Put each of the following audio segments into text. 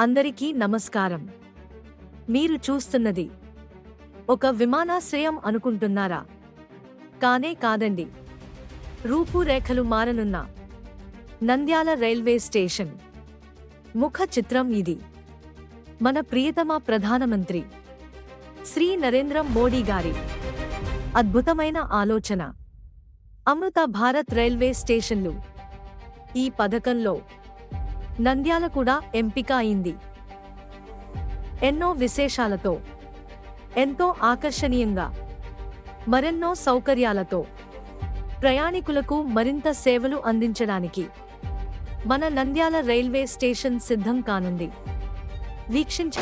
అందరికీ నమస్కారం. మీరు చూస్తున్నది ఒక విమానాశ్రయం అనుకుంటున్నారా? కానే కాదండి. రూపురేఖలు మారనున్న నంద్యాల రైల్వే స్టేషన్. ముఖ చిత్రం ఇది. మన ప్రియతమ ప్రధానమంత్రి శ్రీ నరేంద్ర మోడీ గారి అద్భుతమైన ఆలోచన. అమృత భారత్ రైల్వే స్టేషన్లు ఈ పథకంలో నంద్యాల కూడా ఎంపిక అయింది. ఎన్నో విశేషాలతో ఎంతో ఆకర్షణీయంగా మరెన్నో సౌకర్యాలతో ప్రయాణికులకు మరింత సేవలు అందించడానికి మన నంద్యాల రైల్వే స్టేషన్ సిద్ధం కానుంది. వీక్షించ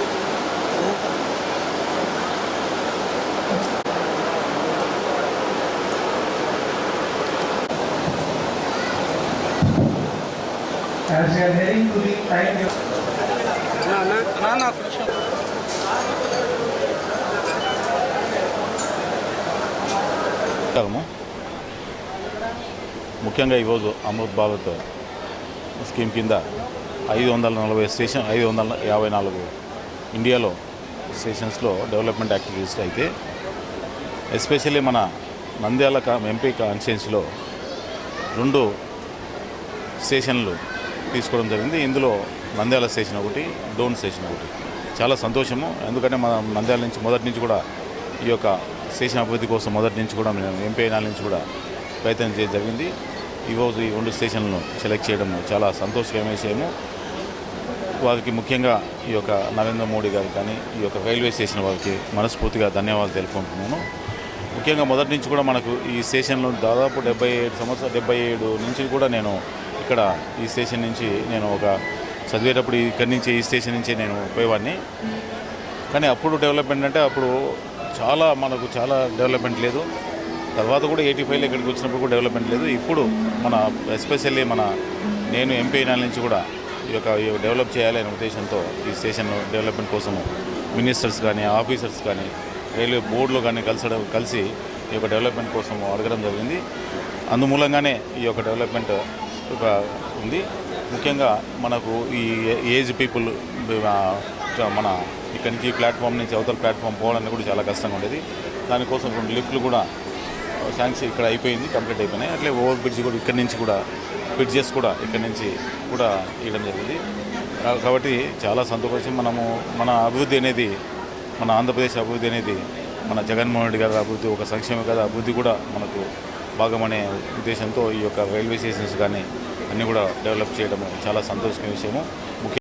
As we are heading to the time ముఖ్యంగా ఈరోజు అమృత్ భారత్ స్కీమ్ కింద ఐదు వందల నలభై స్టేషన్ ఐదు వందల యాభై నాలుగు ఇండియాలో స్టేషన్స్లో డెవలప్మెంట్ యాక్టివిటీస్ అయితే ఎస్పెషల్లీ మన నంద్యాల ఎంపీ కాన్స్టిట్యున్సీలో రెండు స్టేషన్లు తీసుకోవడం జరిగింది. ఇందులో నంద్యాల స్టేషన్ ఒకటి డోన్ స్టేషన్ ఒకటి. చాలా సంతోషము. ఎందుకంటే మన నంద్యాల నుంచి మొదటి నుంచి కూడా ఈ యొక్క స్టేషన్ అభివృద్ధి కోసం మొదటి నుంచి కూడా మేము ఎంపీ అయిన నుంచి కూడా ప్రయత్నం చేయడం జరిగింది. ఈరోజు ఈ రెండు స్టేషన్లను సెలెక్ట్ చేయడం చాలా సంతోషకరమైన విషయము. వారికి ముఖ్యంగా ఈ యొక్క నరేంద్ర మోడీ గారు కానీ ఈ యొక్క రైల్వే స్టేషన్ వారికి మనస్ఫూర్తిగా ధన్యవాదాలు తెలుపుకుంటున్నాను. ముఖ్యంగా మొదటి నుంచి కూడా మనకు ఈ స్టేషన్లో దాదాపు డెబ్బై ఏడు సంవత్సరాలు డెబ్బై ఏడు నుంచి కూడా నేను ఇక్కడ ఈ స్టేషన్ నుంచి నేను ఒక చదివేటప్పుడు ఇక్కడి నుంచి ఈ స్టేషన్ నుంచి నేను పోయేవాడిని. కానీ అప్పుడు డెవలప్మెంట్ అంటే అప్పుడు చాలా మనకు చాలా డెవలప్మెంట్ లేదు. తర్వాత కూడా ఎయిటీ ఫైవ్లో ఇక్కడికి వచ్చినప్పుడు కూడా డెవలప్మెంట్ లేదు. ఇప్పుడు మన ఎస్పెషల్లీ మన నేను ఎంపీ అయిన నుంచి కూడా ఈ యొక్క డెవలప్ చేయాలనే ఉద్దేశంతో ఈ స్టేషన్ డెవలప్మెంట్ కోసము మినిస్టర్స్ కానీ ఆఫీసర్స్ కానీ రైల్వే బోర్డులు కానీ కలిసడం కలిసి ఈ యొక్క డెవలప్మెంట్ కోసం అడగడం జరిగింది. అందుమూలంగానే ఈ యొక్క డెవలప్మెంట్ ఉంది. ముఖ్యంగా మనకు ఈ ఏజ్ పీపుల్ మన ఇక్కడి నుంచి ప్లాట్ఫామ్ నుంచి అవతల ప్లాట్ఫామ్ పోవడానికి కూడా చాలా కష్టంగా ఉండేది. దానికోసం రెండు లిఫ్ట్లు కూడా శాంక్షన్ ఇక్కడ అయిపోయింది కంప్లీట్ అయిపోయినాయి. అట్లే ఓవర్ బ్రిడ్జ్ కూడా ఇక్కడి నుంచి కూడా బ్రిడ్జెస్ కూడా ఇక్కడి నుంచి కూడా ఇవ్వడం జరిగింది. కాబట్టి చాలా సంతోషం. మనము మన అభివృద్ధి అనేది మన ఆంధ్రప్రదేశ్ అభివృద్ధి అనేది మన జగన్మోహన్ రెడ్డి గారి అభివృద్ధి ఒక సంక్షేమ గారి అభివృద్ధి కూడా మనకు భాగమనే ఉద్దేశంతో ఈ యొక్క రైల్వే స్టేషన్స్ కానీ అన్నీ కూడా డెవలప్ చేయడం చాలా సంతోషకర విషయము. ముఖ్య